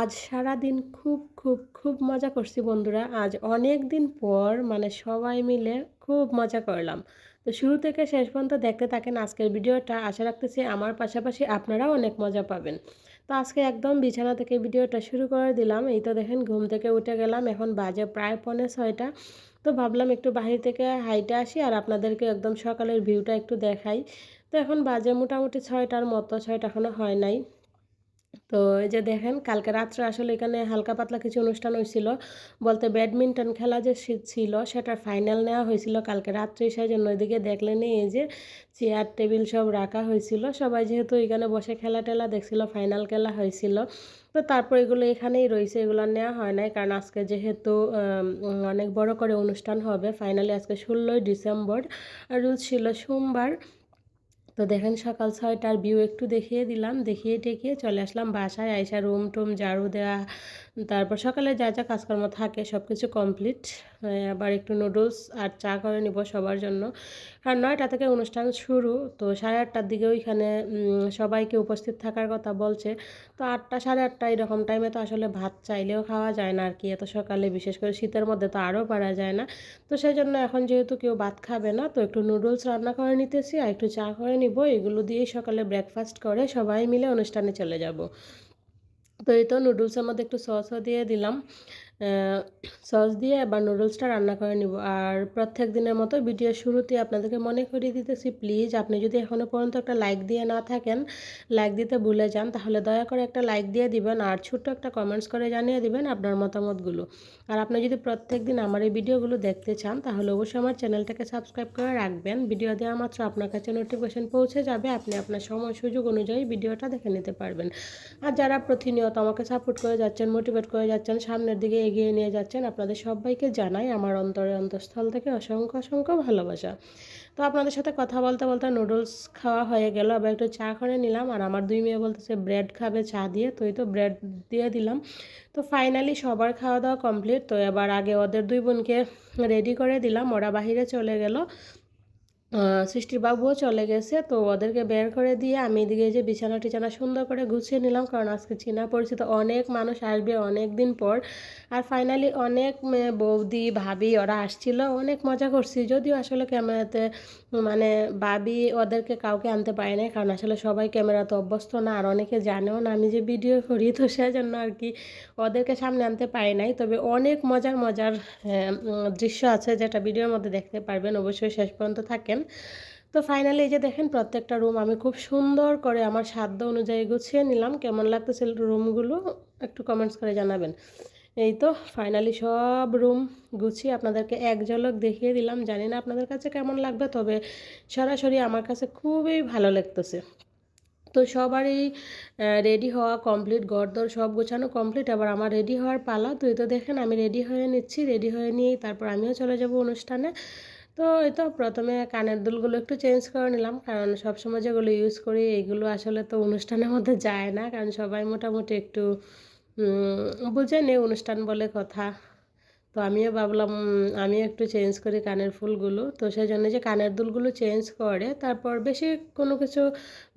আজ সারাদিন খুব খুব খুব মজা করছি বন্ধুরা। আজ অনেক দিন পর মানে সবাই মিলে খুব মজা করলাম। তো শুরু থেকে শেষ পর্যন্ত দেখতে থাকেন আজকের ভিডিওটা। আশা রাখতেছি আমার পাশাপাশি আপনারাও অনেক মজা পাবেন। তো আজকে একদম বিছানা থেকে ভিডিওটা শুরু করে দিলাম। এই তো দেখেন ঘুম থেকে উঠে গেলাম। এখন বাজে প্রায় পৌনে ছয়টা। তো ভাবলাম একটু বাহির থেকে হাইটে আসি আর আপনাদেরকে একদম সকালের ভিউটা একটু দেখাই। তো এখন বাজে মোটামুটি ছয়টার মতো, ছয়টা এখনও হয় নাই। তো এই যে দেখেন, কালকে রাত্রে আসলে এখানে হালকা পাতলা কিছু অনুষ্ঠান হয়েছিল। বলতে ব্যাডমিন্টন খেলা যে ছিল, সেটার ফাইনাল নেওয়া হয়েছিল কালকে রাত্রে। সেই জন্য ওইদিকে দেখলেন এই যে চেয়ার টেবিল সব রাখা হয়েছিল। সবাই যেহেতু এখানে বসে খেলা টেলা দেখছিল ফাইনাল খেলা হয়েছিল। তো তারপর এগুলো এখানেই রয়েছে, এগুলো নেওয়া হয় নাই। কারণ আজকে যেহেতু অনেক বড় করে অনুষ্ঠান হবে ফাইনালি আজকে ষোলোই ডিসেম্বর। রুল ছিল সোমবার। তো দেখেন সকাল ছয়টার ভিউ একটু দেখিয়ে দিলাম, দেখিয়ে টেকিয়ে চলে আসলাম বাসায়, আইসা রুম টুম ঝাড়ু দেওয়া তারপর সকালে যা যা কাজকর্ম থাকে সব কিছু কমপ্লিট আবার একটু নুডলস আর চা করে নিব সবার জন্য। কারণ নয়টা থেকে অনুষ্ঠান শুরু, তো সাড়ে আটটার দিকে ওইখানে সবাইকে উপস্থিত থাকার কথা বলছে। তো আটটা, সাড়ে আটটা এরকম টাইমে তো আসলে ভাত চাইলেও খাওয়া যায় না আর কি এত সকালে বিশেষ করে শীতের মধ্যে তো আরও পারা যায় না। তো সেই জন্য এখন যেহেতু কেউ ভাত খাবে না, তো একটু নুডলস রান্না করে নিতেছি আর একটু চা করে নিব। এগুলো দিয়েই সকালে ব্রেকফাস্ট করে সবাই মিলে অনুষ্ঠানে চলে যাব। তো এই তো নুডলসের মধ্যে একটু সসও দিয়ে দিলাম। সস দিয়ে এবার নুডলসটা রান্না করে নিব। আর প্রত্যেক দিনের মতো ভিডিও শুরুতে আপনাদেরকে মনে করিয়ে দিতেছি প্লিজ আপনি যদি এখনও পর্যন্ত একটা লাইক দিয়ে না থাকেন লাইক দিতে ভুলে যান, তাহলে দয়া করে একটা লাইক দিয়ে দিবেন আর ছোট্ট একটা কমেন্টস করে জানিয়ে দিবেন আপনার মতামতগুলো। আর আপনি যদি প্রত্যেক দিন আমার এই ভিডিওগুলো দেখতে চান, তাহলে অবশ্যই আমার চ্যানেলটাকে সাবস্ক্রাইব করে রাখবেন। ভিডিও দেওয়া মাত্র আপনার কাছে নোটিফিকেশন পৌঁছে যাবে, আপনি আপনার সময় সুযোগ অনুযায়ী ভিডিওটা দেখে নিতে পারবেন। আর যারা প্রতিনিয়ত আমাকে সাপোর্ট করে যাচ্ছেন মোটিভেট করে যাচ্ছেন, সামনের দিকে এগিয়ে নিয়ে যাচ্ছেন আপনাদের সবাইকে জানাই আমার অন্তরের অন্তঃস্থল থেকে অসংখ্য অসংখ্য ভালোবাসা। তো আপনাদের সাথে কথা বলতে বলতে নুডলস খাওয়া হয়ে গেল, আবার একটু চা করে নিলাম আর আমার দুই মেয়ে বলতেছে, ব্রেড খাবে, চা দিয়ে। তো তো ব্রেড দিয়ে দিলাম। তো ফাইনালি সবার খাওয়া দাওয়া কমপ্লিট তো এবার আগে ওদের দুই বোনকে রেডি করে দিলাম, ওরা বাহিরে চলে গেল। সৃষ্টির বাবুও চলে গেছে, তো ওদেরকে বের করে দিয়ে আমি এদিকে যে বিছানা টিছানা সুন্দর করে গুছিয়ে নিলাম, কারণ আজকে চীনা পরিচিত অনেক মানুষ আসবে অনেক দিন পর। আর ফাইনালি অনেক বৌদি, ভাবি ওরা আসছিল, অনেক মজা করছি, যদিও আসলে ক্যামেরাতে মানে ভাবি ওদেরকে কাউকে আনতে পারে না কারণ আসলে সবাই ক্যামেরাতে অভ্যস্ত না, আর অনেকে জানেও না আমি যে ভিডিও করি, তো সেজন্য আর কি ওদেরকে সামনে আনতে পারি নাই। তবে অনেক মজার মজার দৃশ্য আছে যেটা ভিডিওর মধ্যে দেখতে পারবেন, অবশ্যই শেষ পর্যন্ত থাকেন। তো ফাইনালি এই যে দেখেন প্রত্যেকটা রুম আমি খুব সুন্দর করে আমার সাধ্য অনুযায়ী গুছিয়ে নিলাম। কেমন লাগতেছিল রুমগুলো একটু কমেন্টস করে জানাবেন। এই তো ফাইনালি সব রুম গুছিয়ে আপনাদেরকে এক ঝলক দেখিয়ে দিলাম। জানি না আপনাদের কাছে কেমন লাগবে, তবে সরাসরি আমার কাছে খুবই ভালো লাগতেছে। তো সবারই রেডি হওয়া কমপ্লিট গড়দর সব গোছানো কমপ্লিট আবার আমার রেডি হওয়ার পালা, তুই তো দেখেন আমি রেডি হয়ে নিচ্ছি রেডি হয়ে নিয়েই তারপর আমিও চলে যাব অনুষ্ঠানে। তো এই তো প্রথমে কানের দুলগুলো একটু চেঞ্জ করে নিলাম। কারণ সবসময় যেগুলো ইউজ করি এগুলো আসলে তো অনুষ্ঠানের মধ্যে যায় না। কারণ সবাই মোটামুটি একটু বুঝে নেই অনুষ্ঠান বলে কথা। তো আমিও ভাবলাম আমিও একটু চেঞ্জ করি কানের ফুলগুলো। তো সেই জন্য যে কানের দুলগুলো চেঞ্জ করে, তারপর বেশি কোনো কিছু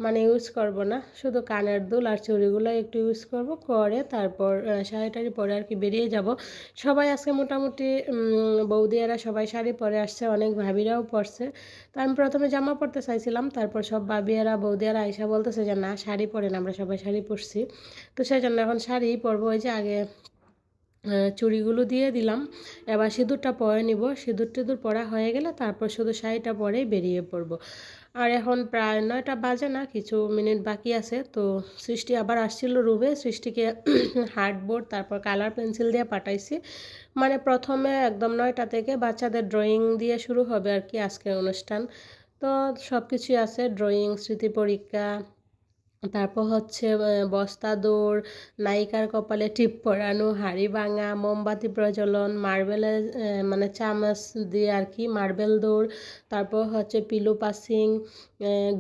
মানে ইউজ করব না। শুধু কানের দুল আর চুড়িগুলো একটু ইউজ করব, করে তারপর শাড়ি টাড়ি পরে আর কি বেরিয়ে যাব। সবাই আজকে মোটামুটি বৌদিয়ারা সবাই শাড়ি পরে আসছে, অনেক ভাবিরাও পরছে। তো আমি প্রথমে জামা পরতে চাইছিলাম, তারপর সব ভাবিয়ারা, বৌদিয়ারা আইসা বলতেছে যে, না, শাড়ি পরেন, আমরা সবাই শাড়ি পরছি। তো সেই জন্য এখন শাড়ি পরবো। ওই যে আগে চুড়িগুলো দিয়ে দিলাম। এবার সিঁদুরটা পরে নিব। সিঁদুর টিঁদুর পরা হয়ে গেলে তারপর শুধু শাড়িটা পরেই বেরিয়ে পড়ব। আর এখন প্রায় নয়টা বাজে না, কিছু মিনিট বাকি আছে। তো সৃষ্টি আবার আসছিল রুবে সৃষ্টিকে হার্ডবোর্ড, তারপর কালার পেন্সিল দিয়ে পাঠাইছি। মানে প্রথমে একদম নয়টা থেকে বাচ্চাদের ড্রয়িং দিয়ে শুরু হবে আর কি আজকের অনুষ্ঠান। তো সব কিছুই আছে। ড্রয়িং, স্মৃতি পরীক্ষা তারপর হচ্ছে বস্তা দৌড়, নায়িকার কপালে টিপ পরানো, হাড়ি ভাঙা, মোমবাতি প্রজ্বলন, মার্বেলের মানে চামচ দিয়ে আর কি মার্বেল দৌড়, তারপর হচ্ছে পিলো পাসিং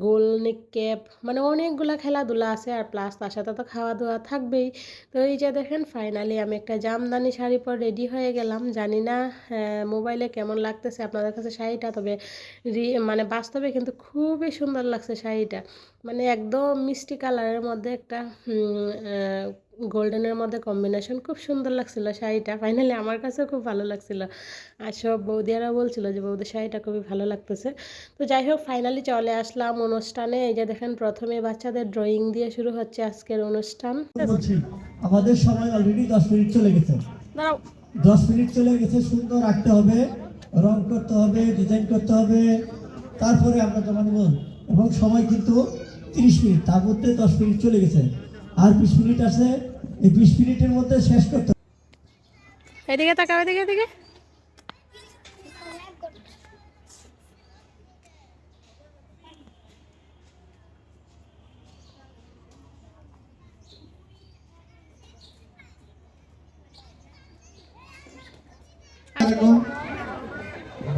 গোল নিক্ষেপ মানে অনেকগুলো খেলাধুলা আছে আর প্লাস তার সাথে তো খাওয়া দাওয়া থাকবেই। তো এই যে দেখেন ফাইনালি আমি একটা জামদানি শাড়ি পর রেডি হয়ে গেলাম। জানি না মোবাইলে কেমন লাগতেছে আপনাদের কাছে শাড়িটা, তবে মানে বাস্তবে কিন্তু খুবই সুন্দর লাগছে শাড়িটা। মানে একদম মিষ্টি কালারের মধ্যে একটা গোল্ডেনের মধ্যে কম্বিনেশন খুব সুন্দর লাগছিল শাড়িটা। ফাইনালি আমার কাছেও খুব ভালো লাগছিল। আর সব বৌদিয়ারা বলছিল যে বৌদি শাড়িটা খুবই ভালো লাগতেছে। তো যাই হোক ফাইনালি চলে আসলাম অনুষ্ঠানে। এই যে দেখেন প্রথমে বাচ্চাদের ড্রয়িং দিয়ে শুরু হচ্ছে আজকের অনুষ্ঠান। আমাদের সময় অলরেডি দশ মিনিট চলে গেছে। দশ মিনিট চলে গেছে সুন্দর রাখতে হবে রং করতে হবে ডিজাইন করতে হবে। তারপরে আমরা জমা নেব এবং সময় কিন্তু তিরিশ মিনিট তার মধ্যে দশ মিনিট চলে গেছে। আর বিশ মিনিট আছে এই বিশ মিনিটের মধ্যে শেষ করতে। এদিকে তাকাও এদিকে এদিকে।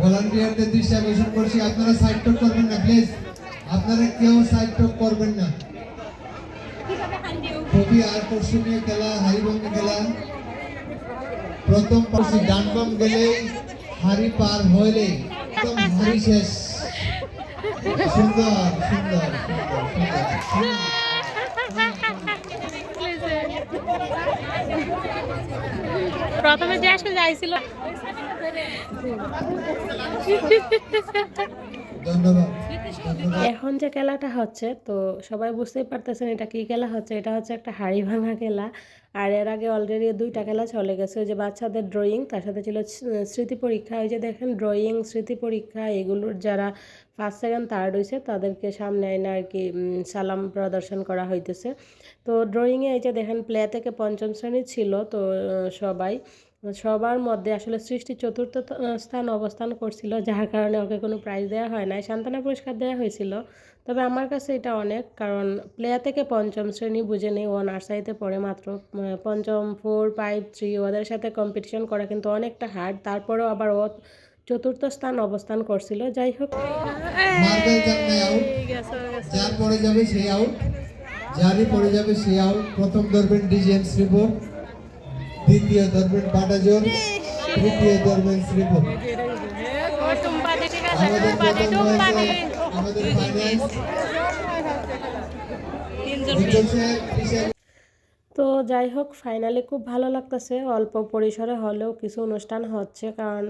ভলান্টিয়ারদের দৃষ্টি আকর্ষণ করছি। আপনারা সাইড টক করবেন না প্লিজ আপনারা কেউ সাইড টক করবেন না। খুবই আকর্ষণীয় খেলা হারিবঙ্গি খেলা প্রথম পাশে ডানবাম গেলে হারি পার হইলে একদম হারি শেষ। সুন্দর সুন্দর প্রথমে যে আসলে যাইছিল। এখন যে খেলাটা হচ্ছে, তো সবাই বুঝতেই পারতেছেন এটা কি খেলা হচ্ছে। এটা হচ্ছে একটা হাড়ি ভাঙা খেলা আর এর আগে অলরেডি দুইটা খেলা চলে গেছে। ওই যে বাচ্চাদের ড্রয়িং তার সাথে ছিল স্মৃতি পরীক্ষা। ওই যে দেখেন ড্রয়িং স্মৃতি পরীক্ষা, এগুলোর যারা ফার্স্ট সেকেন্ড থার্ড হয়েছে তাদেরকে সামনে এনে আর কি সালাম প্রদর্শন করা হইতেছে। তো ড্রয়িংয়ে এই যে দেখেন প্লে থেকে পঞ্চম শ্রেণি ছিল, তো সবাই সবার মধ্যে আসলে সৃষ্টি চতুর্থ স্থান অবস্থান করছিল, যার কারণে ওকে কোনো প্রাইজ দেওয়া হয় নাই। সান্ত্বনা পুরস্কার দেওয়া হয়েছিল। তবে আমার কাছে এটা অনেক, কারণ প্লে থেকে পঞ্চম শ্রেণি বুঝে নেই, ও নার্সারিতে পড়ে মাত্র পঞ্চম ফোর ফাইভ থ্রি ওদের সাথে কম্পিটিশন করা কিন্তু অনেকটা হার্ড তারপরেও আবার ও চতুর্থ স্থান অবস্থান করছিল। যাই হোক। যাবে আউট যারই পরে যাবে আউট প্রথম ধরবেন দ্বিতীয় ধরবেন বাটাজোর তৃতীয় ধরবেন শ্রীপুর। আমাদের আমাদের ফাইন্যান্স তো যাই হোক ফাইনালি খুব ভালো লাগতেছে। অল্প পরিসরে হলেও কিছু অনুষ্ঠান হচ্ছে, কারণ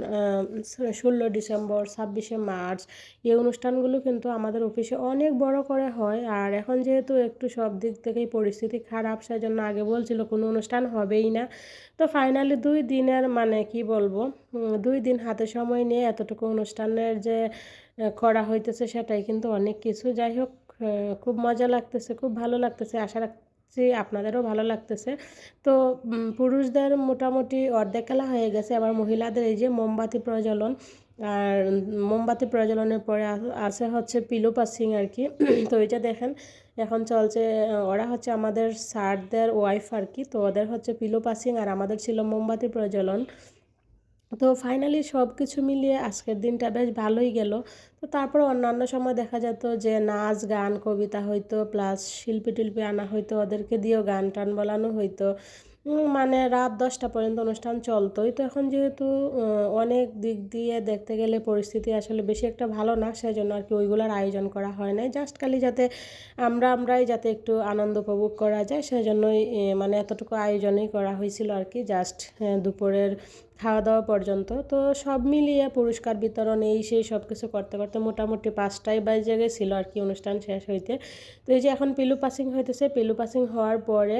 ষোলো ডিসেম্বর, ছাব্বিশে মার্চ, এই অনুষ্ঠানগুলো কিন্তু আমাদের অফিসে অনেক বড় করে হয়। আর এখন যেহেতু একটু সব দিক থেকেই পরিস্থিতি খারাপ, সেজন্য আগে বলছিল কোনো অনুষ্ঠান হবেই না। তো ফাইনালি দুই দিনের মানে কি বলব দুই দিন হাতে সময় নিয়ে এতটুকু অনুষ্ঠানের যে করা হইতেছে সেটাই কিন্তু অনেক কিছু। যাই হোক খুব মজা লাগতেছে, খুব ভালো লাগতেছে। আশা রাখ যে আপনাদেরও ভালো লাগতেছে। তো পুরুষদের মোটামুটি অর্ধেক খেলা হয়ে গেছে। আবার মহিলাদের এই যে মোমবাতি প্রজ্বলন, আর মোমবাতি প্রজ্বলনের পরে আসে আছে হচ্ছে পিলো পাসিং আর কি। তো এটা দেখেন, এখন চলছে ওরা হচ্ছে আমাদের স্যারদের ওয়াইফ আর কি। তো ওদের হচ্ছে পিলো পাসিং আর আমাদের ছিল মোমবাতি প্রজ্বলন। তো ফাইনালি সব কিছু মিলিয়ে আজকের দিনটা বেশ ভালোই গেল। তো তারপর অন্যান্য সময় দেখা যেত যে নাচ, গান, কবিতা হইতো প্লাস শিল্পী টিল্পী আনা হইতো, ওদেরকে দিয়েও গান টান বলানো হইতো। মানে রাত দশটা পর্যন্ত অনুষ্ঠান চলতোই। তো এখন যেহেতু অনেক দিক দিয়ে দেখতে গেলে পরিস্থিতি আসলে বেশি একটা ভালো না, সেজন্য আর কি ওইগুলোর আয়োজন করা হয় নাই। জাস্ট খালি যাতে আমরা আমরাই যাতে একটু আনন্দ উপভোগ করা যায়, সেজন্যই মানে এতটুকু আয়োজনই করা হয়েছিল আর কি জাস্ট দুপুরের খাওয়া দাওয়া পর্যন্ত। তো সব মিলিয়ে পুরস্কার বিতরণ এই সেই সব কিছু করতে করতে মোটামুটি পাঁচটায় বাজে গেছিল আর কি অনুষ্ঠান শেষ হইতে। তো এই যে এখন পিলু পাসিং হইতেছে, পিলু পাসিং হওয়ার পরে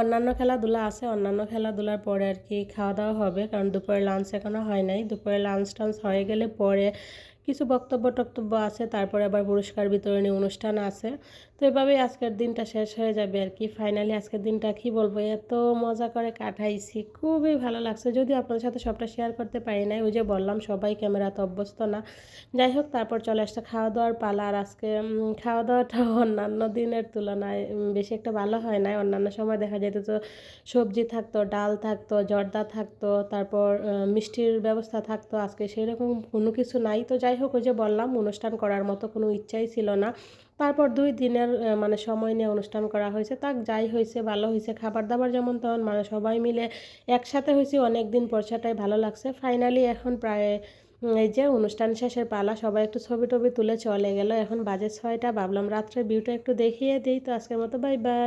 অন্যান্য খেলাধুলা আছে, অন্যান্য খেলাধুলার পরে আর কি খাওয়া দাওয়া হবে, কারণ দুপুরে লাঞ্চ এখনও হয় নাই। দুপুরে লাঞ্চ টাঞ্চ হয়ে গেলে পরে কিছু বক্তব্য টক্তব্য আছে, তারপরে আবার পুরস্কার বিতরণী অনুষ্ঠান আছে। তো এভাবেই আজকের দিনটা শেষ হয়ে যাবে আর কি। ফাইনালি আজকের দিনটা কি বলব, এত মজা করে কাটাইছি, খুবই ভালো লাগছে। যদিও আপনাদের সাথে সবটা শেয়ার করতে পারি নাই, ওই যে বললাম সবাই ক্যামেরাতে অভ্যস্ত না। যাই হোক, তারপর চলে আসছে খাওয়া দাওয়ার পালা। আর আজকে খাওয়া দাওয়াটা অন্যান্য দিনের তুলনায় বেশি একটা ভালো হয় না অন্যান্য সময় দেখা যেত তো সবজি থাকতো, ডাল থাকতো, জর্দা থাকতো, তারপর মিষ্টির ব্যবস্থা থাকতো। আজকে সেই রকম কোনো কিছু নাই। তো যাই হোক ওই যে বললাম, অনুষ্ঠান করার মতো কোনো ইচ্ছাই ছিল না। তারপর দুই দিনের মানে সময় নিয়ে অনুষ্ঠান করা হয়েছে। তাক যাই হয়েছে, ভালো হয়েছে। খাবার দাবার যেমন তেমন মানে সবাই মিলে একসাথে হয়েছে, অনেক দিন পর ভালো লাগছে। ফাইনালি এখন প্রায় এই যে অনুষ্ঠান শেষের পালা, সবাই একটু ছবি টবি তুলে চলে গেল। এখন বাজে ছয়টা, ভাবলাম রাত্রে ভিউটা একটু দেখিয়ে দিই। তো আজকের মতো বাই বাই